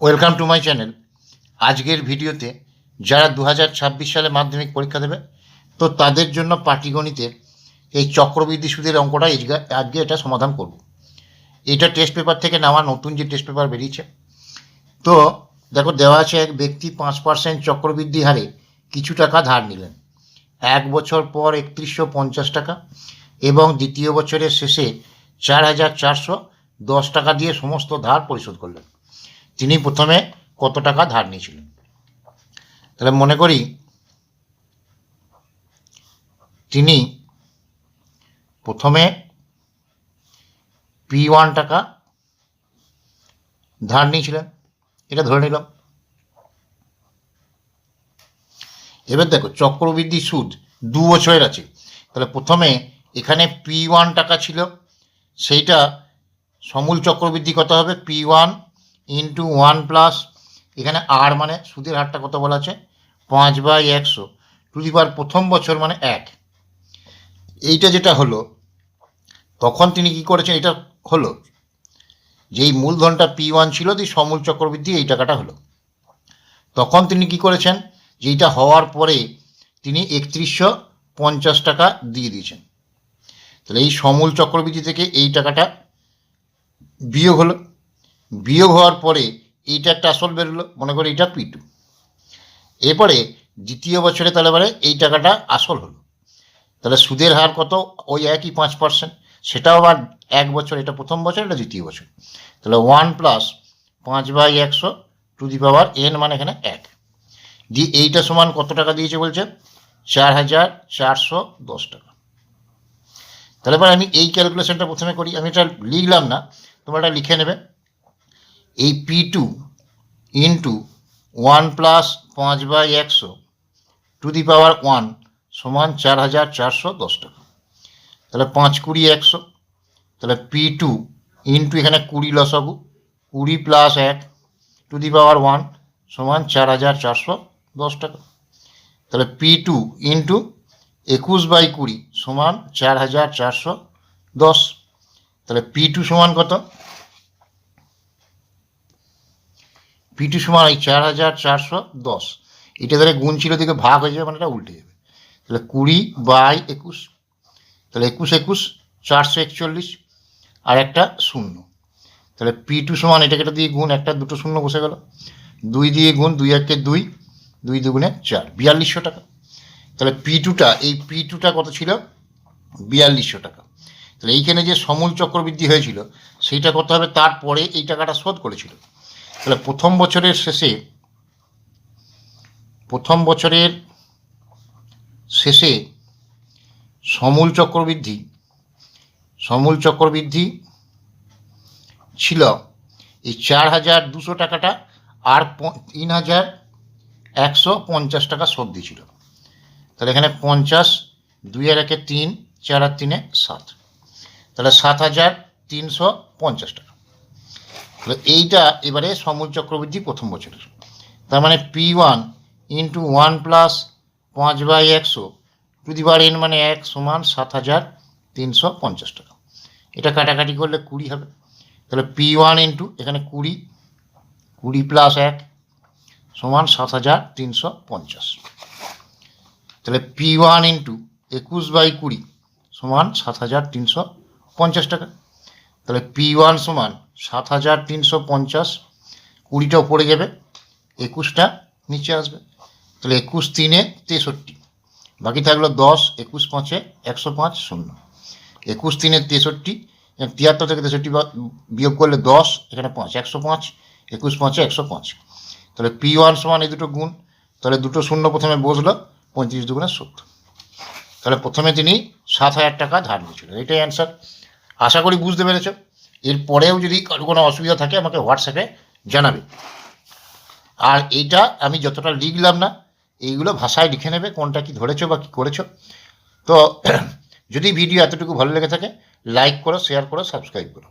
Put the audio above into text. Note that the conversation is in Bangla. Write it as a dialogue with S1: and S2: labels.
S1: ওয়েলকাম টু মাই চ্যানেল আজকের ভিডিওতে যারা দু হাজার ছাব্বিশ সালে মাধ্যমিক পরীক্ষা দেবে, তো তাদের জন্য পাটিগণিতের এই চক্রবৃদ্ধি সুদের অঙ্কটা আজকে এটা সমাধান করব। এটা টেস্ট পেপার থেকে নেওয়া নতুন যে টেস্ট পেপার বেরিয়েছে। তো দেখো, দেওয়া আছে এক ব্যক্তি পাঁচ পার্সেন্ট চক্রবৃদ্ধি হারে কিছু টাকা ধার নিলেন। এক বছর পর একত্রিশশো পঞ্চাশ টাকা এবং দ্বিতীয় বছরের শেষে চার হাজার চারশো দশ টাকা দিয়ে সমস্ত ধার পরিশোধ করলেন। তিনি প্রথমে কত টাকা ধার নিয়েছিলেন? তাহলে মনে করি, তিনি প্রথমে পি ওয়ান টাকা ধার নিয়েছিলেন। এটা ধরে নিলাম। এবার দেখো, চক্রবৃদ্ধি সুদ দু বছরের আছে। তাহলে প্রথমে এখানে পি ওয়ান টাকা ছিল, সেইটা সমূল চক্রবৃদ্ধি কত হবে? P one into one plus এখানে আর মানে সুদের হারটা কত বলা আছে? পাঁচ বাই একশো। টু দি প্রথম বছর মানে এক। এইটা যেটা হলো, তখন তিনি কি করেছেন? এটা হলো, যেই মূলধনটা পি ওয়ান ছিল দিয়ে সমূল চক্রবৃদ্ধি, এই টাকাটা হলো। তখন তিনি কি করেছেন? যে এইটা হওয়ার পরে তিনি একত্রিশশো পঞ্চাশ টাকা দিয়ে দিয়েছেন। তাহলে এই সমূল চক্রবৃদ্ধি থেকে এই টাকাটা বিয়োগ হলো। বিয়োগ হওয়ার পরে এইটা একটা আসল বেরোলো, মনে করি এইটা পি টু এরপরে দ্বিতীয় বছরে তাহলে এবারে এই টাকাটা আসল হলো। তাহলে সুদের হার কত? ওই একই পাঁচ পার্সেন্ট সেটাও আবার এক বছর, এটা প্রথম বছর, এটা দ্বিতীয় বছর। তাহলে ওয়ান প্লাস পাঁচ বাই একশো, টু দি পাওয়ার এন মানে এখানে এক। দিয়ে এইটা সমান কত টাকা দিয়েছে বলছে? চার হাজার চারশো দশ টাকা। তাহলে এবার আমি এই ক্যালকুলেশনটা প্রথমে করি। আমি এটা লিখলাম না, তোমরা এটা লিখে নেবে। এই P two into one plus পাঁচ বাই একশো টু দি পাওয়ার ওয়ান সমান চার হাজার চারশো দশ টাকা। তাহলে পাঁচ কুড়ি একশো, তাহলে পি টু ইন্টু এখানে কুড়ি লসাগু, কুড়ি প্লাস এক টু দি পাওয়ার ওয়ান সমান চার হাজার চারশো দশ টাকা। তাহলে পি টু ইন্টু একুশ বাই কুড়ি সমান চার হাজার চারশো দশ। তাহলে পি টু সমান কত? পি টু সমান এই চার হাজার চারশো দশ। এটা ধরে গুণ ছিল দিকে ভাগ হয়ে যাবে মানে এটা উল্টে যাবে। তাহলে কুড়ি বাই একুশ। তাহলে একুশ একুশ, চারশো একচল্লিশ আর একটা শূন্য। তাহলে পি টু সমান এটাকে এটা দিয়ে গুণ, একটা দুটো শূন্য বসে গেল। দুই দিয়ে গুণ, দুই একে দুই দুই দুগুণে চার, বিয়াল্লিশশো টাকা। তাহলে পি টুটা এই পি টুটা কত ছিল? বিয়াল্লিশশো টাকা। তাহলে এইখানে যে সমূল চক্রবৃদ্ধি হয়েছিল, সেইটা করতে হবে, তারপরে এই টাকাটা শোধ করেছিল। তাহলে প্রথম বছরের শেষে, প্রথম বছরের শেষে সমূল চক্রবৃদ্ধি সমূল চক্রবৃদ্ধি ছিল এই চার হাজার দুশো টাকাটা আর তিন হাজার একশো পঞ্চাশ টাকা শোধ ছিল তাহলে এখানে পঞ্চাশ, দুই আর একে তিন, চার আর তিনে সাত। তাহলে সাত হাজার তিনশো পঞ্চাশ টাকা। তাহলে এইটা এবারে সমূল চক্রবৃদ্ধি প্রথম বছরের। তার মানে P one into one plus পাঁচ বাই একশো টু দি এন মানে এক সমান সাত হাজার তিনশো পঞ্চাশ টাকা। এটা কাটাকাটি করলে কুড়ি হবে। তাহলে পি ওয়ান ইন্টু এখানে কুড়ি কুড়ি প্লাস এক সমান সাত হাজার তিনশো পঞ্চাশ। তাহলে পি ওয়ান ইন্টু একুশ বাই কুড়ি সমান সাত হাজার তিনশো পঞ্চাশ টাকা। তাহলে পি ওয়ান সমান সাত হাজার তিনশো পঞ্চাশ কুড়িটা উপরে যাবে, একুশটা নিচে আসবে। তাহলে একুশ তিনে তেষট্টি, বাকি থাকল দশ, একুশ পাঁচে একশো পাঁচ, শূন্য। একুশ তিনে তেষট্টি তিয়াত্তর থেকে তেষট্টি বিয়োগ করলে দশ, এখানে পাঁচ, একশো পাঁচ, একুশ পাঁচে একশো পাঁচ। তাহলে পি ওয়ান সমান এই দুটো গুণ, তাহলে দুটো শূন্য প্রথমে বসল, পঁয়ত্রিশ দুগুণে সত্তর। তাহলে প্রথমে তিনি সাত হাজার টাকা ধার নিয়েছিলেন। এটাই অ্যান্সার আশা করি বুঝতে পেরেছ। এরপরেও যদি কোনো অসুবিধা থাকে, আমাকে হোয়াটসঅ্যাপে জানাবে। আর এইটা আমি যতটা লিখলাম না, এইগুলো ভাষায় লিখে নেবে, কোনটা কি ধরেছো বা কী করেছ। তো, যদি ভিডিও এতটুকু ভালো লেগে থাকে লাইক করো শেয়ার করো সাবস্ক্রাইব করো।